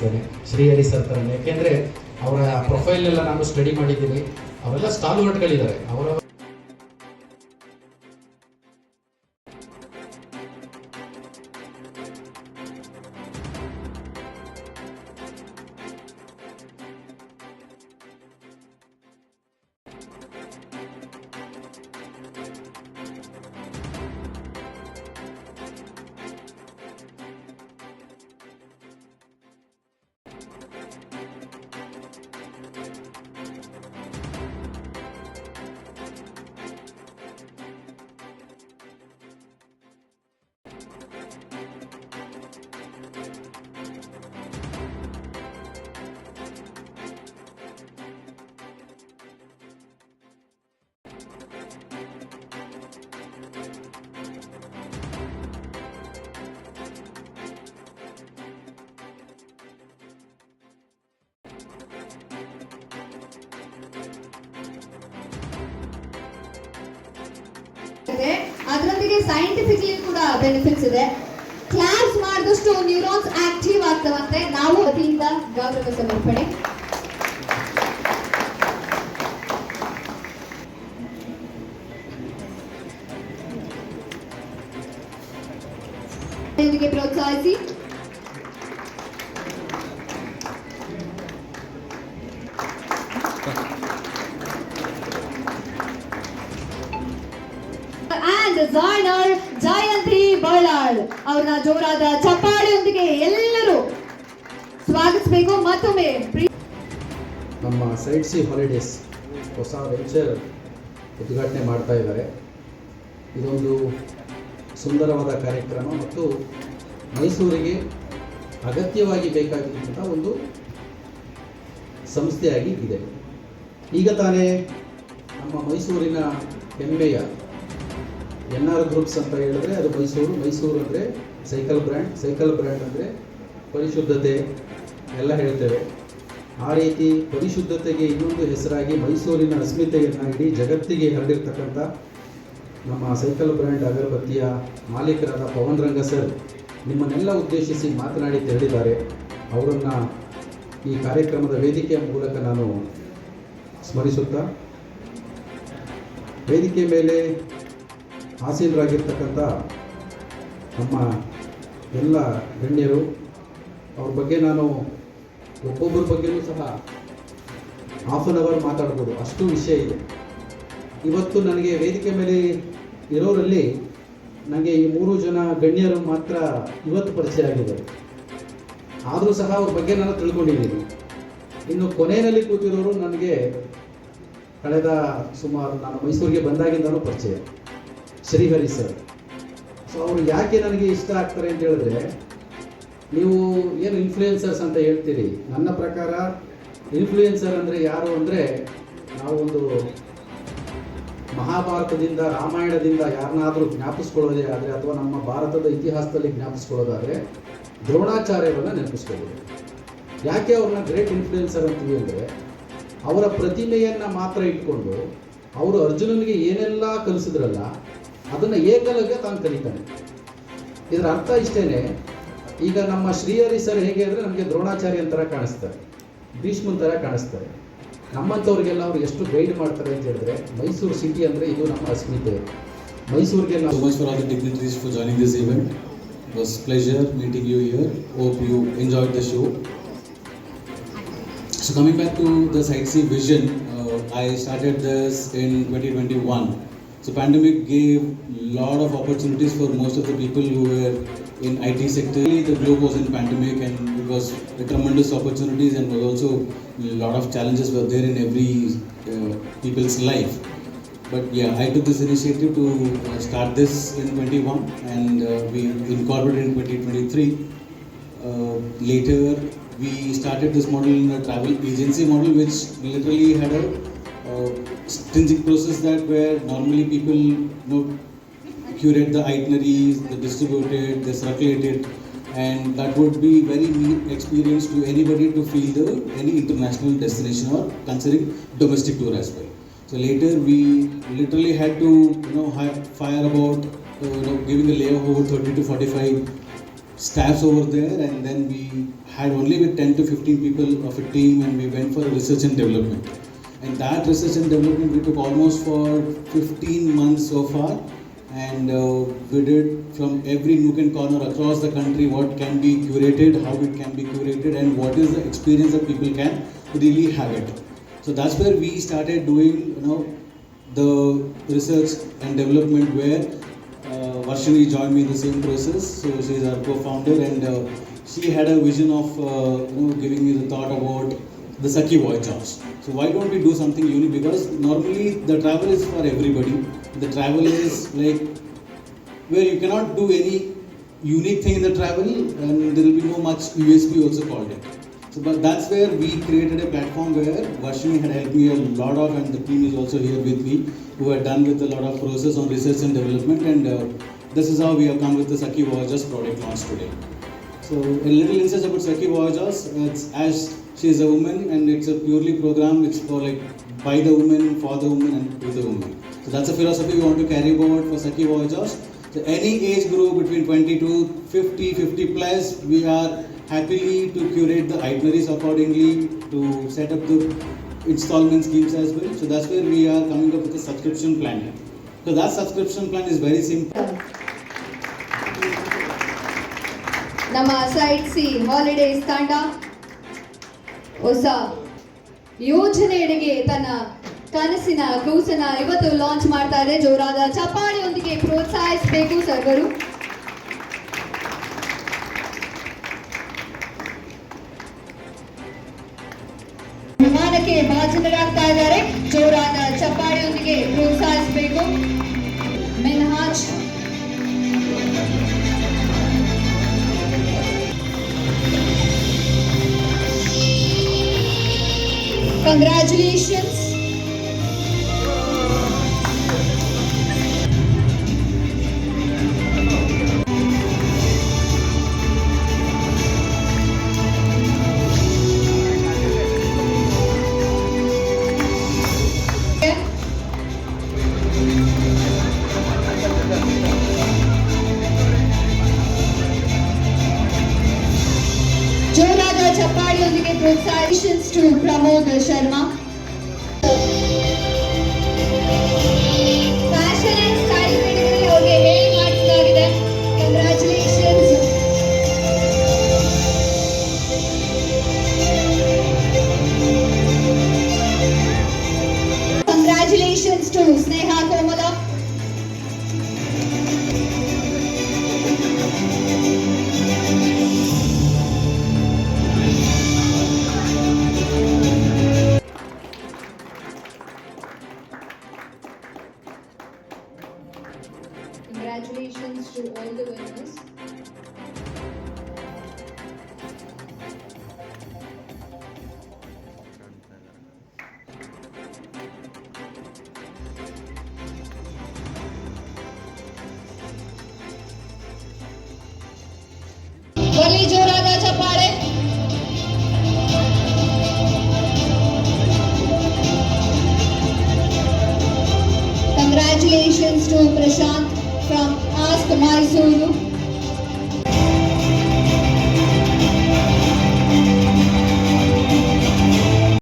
ಬಯಸ್ತೇನೆ ಶ್ರೀಹರಿ ಸರ್ ಥರನೇ ಯಾಕೆಂದರೆ ಅವರ ಪ್ರೊಫೈಲ್ ಎಲ್ಲ ನಾನು ಸ್ಟಡಿ ಮಾಡಿದ್ದೀನಿ. ಅವರೆಲ್ಲ ಸ್ಟಾಲ್ವರ್ಟ್ಗಳಿದ್ದಾರೆ ಅವರ ಅದರೊಂದಿಗೆ ಸೈಂಟಿಫಿಕ್ಲಿ ಕೂಡ ಬೆನಿಫಿಟ್ಸ್ ಇದೆ. ಕ್ಲಾಸ್ ಮಾಡಿದಷ್ಟು ನ್ಯೂರಾನ್ಸ್ ಆಕ್ಟಿವ್ ಆಗ್ತವಂತೆ. ನಾವು ಅದರಿಂದ ಗೌರವ ಸಮರ್ಪಣೆ ಪ್ರೋತ್ಸಾಹಿಸಿ. ಅಂಡ್ ಜಾಯ್ನರ್ ಜಯಂತಿ ಬಳ್ಳಾಳ್ ಅವ್ರನ್ನ ಜೋರಾದ ಚಪ್ಪಾಳಿಯೊಂದಿಗೆ ಎಲ್ಲರೂ ಸ್ವಾಗತಿಸಬೇಕು. ಮತ್ತೊಮ್ಮೆ ನಮ್ಮ ಸೈಟ್ ಸಿ ಹಾಲಿಡೇಸ್ ಹೊಸ ವೆಂಚರ್ ಉದ್ಘಾಟನೆ ಮಾಡ್ತಾ ಇದ್ದಾರೆ. ಇದೊಂದು ಸುಂದರವಾದ ಕಾರ್ಯಕ್ರಮ ಮತ್ತು ಮೈಸೂರಿಗೆ ಅಗತ್ಯವಾಗಿ ಬೇಕಾಗಿರುವಂಥ ಒಂದು ಸಂಸ್ಥೆಯಾಗಿ ಇದೆ. ಈಗ ತಾನೇ ನಮ್ಮ ಮೈಸೂರಿನ ಹೆಮ್ಮೆಯ ಎನ್ ಆರ್ ಗ್ರೂಪ್ಸ್ ಅಂತ ಹೇಳಿದ್ರೆ ಅದು ಮೈಸೂರು ಮೈಸೂರು ಅಂದರೆ ಸೈಕಲ್ ಬ್ರ್ಯಾಂಡ್ ಸೈಕಲ್ ಬ್ರ್ಯಾಂಡ್ ಅಂದರೆ ಪರಿಶುದ್ಧತೆ ಎಲ್ಲ ಹೇಳ್ತೇವೆ. ಆ ರೀತಿ ಪರಿಶುದ್ಧತೆಗೆ ಇನ್ನೊಂದು ಹೆಸರಾಗಿ ಮೈಸೂರಿನ ಅಸ್ಮಿತೆಯನ್ನು ಇಡೀ ಜಗತ್ತಿಗೆ ಹರಡಿರ್ತಕ್ಕಂಥ ನಮ್ಮ ಸೈಕಲ್ ಬ್ರ್ಯಾಂಡ್ ಅಗರಬತ್ತಿಯ ಮಾಲೀಕರಾದ ಪವನ್ ರಂಗ ಸರ್ ನಿಮ್ಮನ್ನೆಲ್ಲ ಉದ್ದೇಶಿಸಿ ಮಾತನಾಡಿ ತೆರಳಿದ್ದಾರೆ. ಅವರನ್ನು ಈ ಕಾರ್ಯಕ್ರಮದ ವೇದಿಕೆಯ ಮೂಲಕ ನಾನು ಸ್ಮರಿಸುತ್ತಾ, ವೇದಿಕೆ ಮೇಲೆ ಆಸೀನರಾಗಿರ್ತಕ್ಕಂಥ ನಮ್ಮ ಎಲ್ಲ ಗಣ್ಯರು, ಅವ್ರ ಬಗ್ಗೆ ನಾನು ಒಬ್ಬೊಬ್ಬರ ಬಗ್ಗೆಯೂ ಸಹ ಹಾಫ್ ಆನ್ ಅವರ್ ಮಾತಾಡ್ಬೋದು. ಅಷ್ಟು ವಿಷಯ ಇದೆ. ಇವತ್ತು ನನಗೆ ವೇದಿಕೆ ಮೇಲೆ ಇರೋರಲ್ಲಿ ನನಗೆ ಈ ಮೂರು ಜನ ಗಣ್ಯರು ಮಾತ್ರ ಇವತ್ತು ಪರಿಚಯ ಆಗಿದ್ದಾರೆ. ಆದರೂ ಸಹ ಅವ್ರ ಬಗ್ಗೆ ನಾನು ತಿಳ್ಕೊಂಡಿದ್ದೀನಿ. ಇನ್ನು ಕೊನೆಯಲ್ಲಿ ಕೂತಿರೋರು ನನಗೆ ಕಳೆದ ಸುಮಾರು ನಾನು ಮೈಸೂರಿಗೆ ಬಂದಾಗಿಂದಲೂ ಪರಿಚಯ. ಶ್ರೀಹರಿ ಸರ್. ಸೊ ಅವರು ಯಾಕೆ ನನಗೆ ಇಷ್ಟ ಆಗ್ತಾರೆ ಅಂತ ಹೇಳಿದ್ರೆ, ನೀವು ಏನು ಇನ್ಫ್ಲೂಯೆನ್ಸರ್ಸ್ ಅಂತ ಹೇಳ್ತೀರಿ. ನನ್ನ ಪ್ರಕಾರ ಇನ್ಫ್ಲೂಯೆನ್ಸರ್ ಅಂದರೆ ಯಾರು ಅಂದರೆ, ನಾವು ಒಂದು ಮಹಾಭಾರತದಿಂದ, ರಾಮಾಯಣದಿಂದ ಯಾರನ್ನಾದರೂ ಜ್ಞಾಪಿಸ್ಕೊಳ್ಳೋದೇ ಆದರೆ, ಅಥವಾ ನಮ್ಮ ಭಾರತದ ಇತಿಹಾಸದಲ್ಲಿ ಜ್ಞಾಪಿಸ್ಕೊಳ್ಳೋದಾದರೆ, ದ್ರೋಣಾಚಾರ್ಯರನ್ನು ನೆನಪಿಸ್ಕೊಳ್ಬೋದು ಯಾಕೆ ಅವ್ರನ್ನ ಗ್ರೇಟ್ ಇನ್ಫ್ಲೂಯೆನ್ಸರ್ ಅಂತೀವಿ ಅಂದರೆ, ಅವರ ಪ್ರತಿಮೆಯನ್ನು ಮಾತ್ರ ಇಟ್ಕೊಂಡು, ಅವರು ಅರ್ಜುನನಿಗೆ ಏನೆಲ್ಲ ಕಲಿಸಿದ್ರಲ್ಲ ಅದನ್ನು ಏಕಲಕ ತಾನು ಕರಿತಾರೆ ಇದರ ಅರ್ಥ ಇಷ್ಟೇನೆ, ಈಗ ನಮ್ಮ ಶ್ರೀಹರಿ ಸರ್ ಹೇಗೆ ಅಂದರೆ ನಮಗೆ ದ್ರೋಣಾಚಾರ್ಯ ಅಂತರ ಕಾಣಿಸ್ತಾ ಭೀಷ್ಮನ್ ಭ್ರೀಷ್ಮನ್ ಥರ ಕಾಣಿಸ್ತಾರೆ. ನಮ್ಮಂಥವ್ರಿಗೆಲ್ಲ ಅವ್ರು ಎಷ್ಟು ಗೈಡ್ ಮಾಡ್ತಾರೆ ಅಂತ ಹೇಳಿದ್ರೆ, ಮೈಸೂರು ಸಿಟಿ ಅಂದರೆ ಇದು ನಮ್ಮ ಸಿಕ್ತಿದೆ ಮೈಸೂರಿಗೆಲ್ಲ ಸುಮೇಶ್ವರಾಗಿ degree these full joining this event bus pleasure ನಿ T view here oh you enjoy the show so comic a to the science E vision I started this in twenty twenty one So pandemic gave a lot of opportunities for most of the people who were in IT sector. The globe was in pandemic and it was tremendous opportunities and was also a lot of challenges were there in every uh, people's life. But yeah, I took this initiative to uh, start this in 21 and uh, we incorporated in 2023. Uh, later, we started this model in a travel agency model, which literally had a uh, stringent process that where normally people you know, curate the itineraries, they distribute it, they circulate it, and that would be very neat experience to anybody to feel the any international destination or considering domestic tour as well. So later we literally had to you know fire about uh, you know giving a layover over 30 to 45 staffs over there, and then we had only with 10 to 15 people of a team, and we went for research and development. And that research and development we took almost for 15 months so far, and uh, we did from every nook and corner across the country what can be curated, how it can be curated, and what is the experience that people can really have it. So that's where we started doing, you know, the research and development where uh, Varshini joined me in the same process. So she is our co-founder, and uh, she had a vision of uh, you know giving me the thought about the Saki Voyagers. So why don't we do something unique? Because normally the travel is for everybody. The travel is like where you cannot do any unique thing in the travel, and there will be no much USP also called it. So, but that's where we created a platform where Varshini had helped me a lot of, and the team is also here with me, who had done with a lot of process on research and development, and uh, this is how we have come with the Saki Voyagers product launch today. So, a little insight about Saki Voyagers. It's as she is a woman, and it's a purely program. It's for like by the woman, for the woman, and with the woman. So that's a philosophy we want to carry forward for Saki Voyagers. So any age group between 20 to 50, 50 plus, we are happily to curate the itineraries accordingly, to set up the installment schemes as well. So that's where we are coming up with a subscription plan. So that subscription plan is very simple. ನಮ್ಮ site see holidays ತಂಡ ಹೊಸ ಯೋಜನೆಯಡೆಗೆ ತನ್ನ ಕನಸಿನ ಕೂಸನ್ನ ಇವತ್ತು launch ಮಾಡ್ತಾ ಇದೆ ಜೋರಾದ ಚಪ್ಪಾಳೆಯೊಂದಿಗೆ ಪ್ರೋತ್ಸಾಹಿಸಬೇಕು ಸರ್ವರು. ವಿಮಾನಕ್ಕೆ ಭಾಜನರಾಗ್ತಾ ಇದ್ದಾರೆ. ಜೋರಾದ ಚಪ್ಪಾಳಿಯೊಂದಿಗೆ ಪ್ರೋತ್ಸಾಹಿಸಬೇಕು. ಮೆನ್ಹಾಜ್ Congratulations. congratulations to Pramod Sharma Vishnu Prashant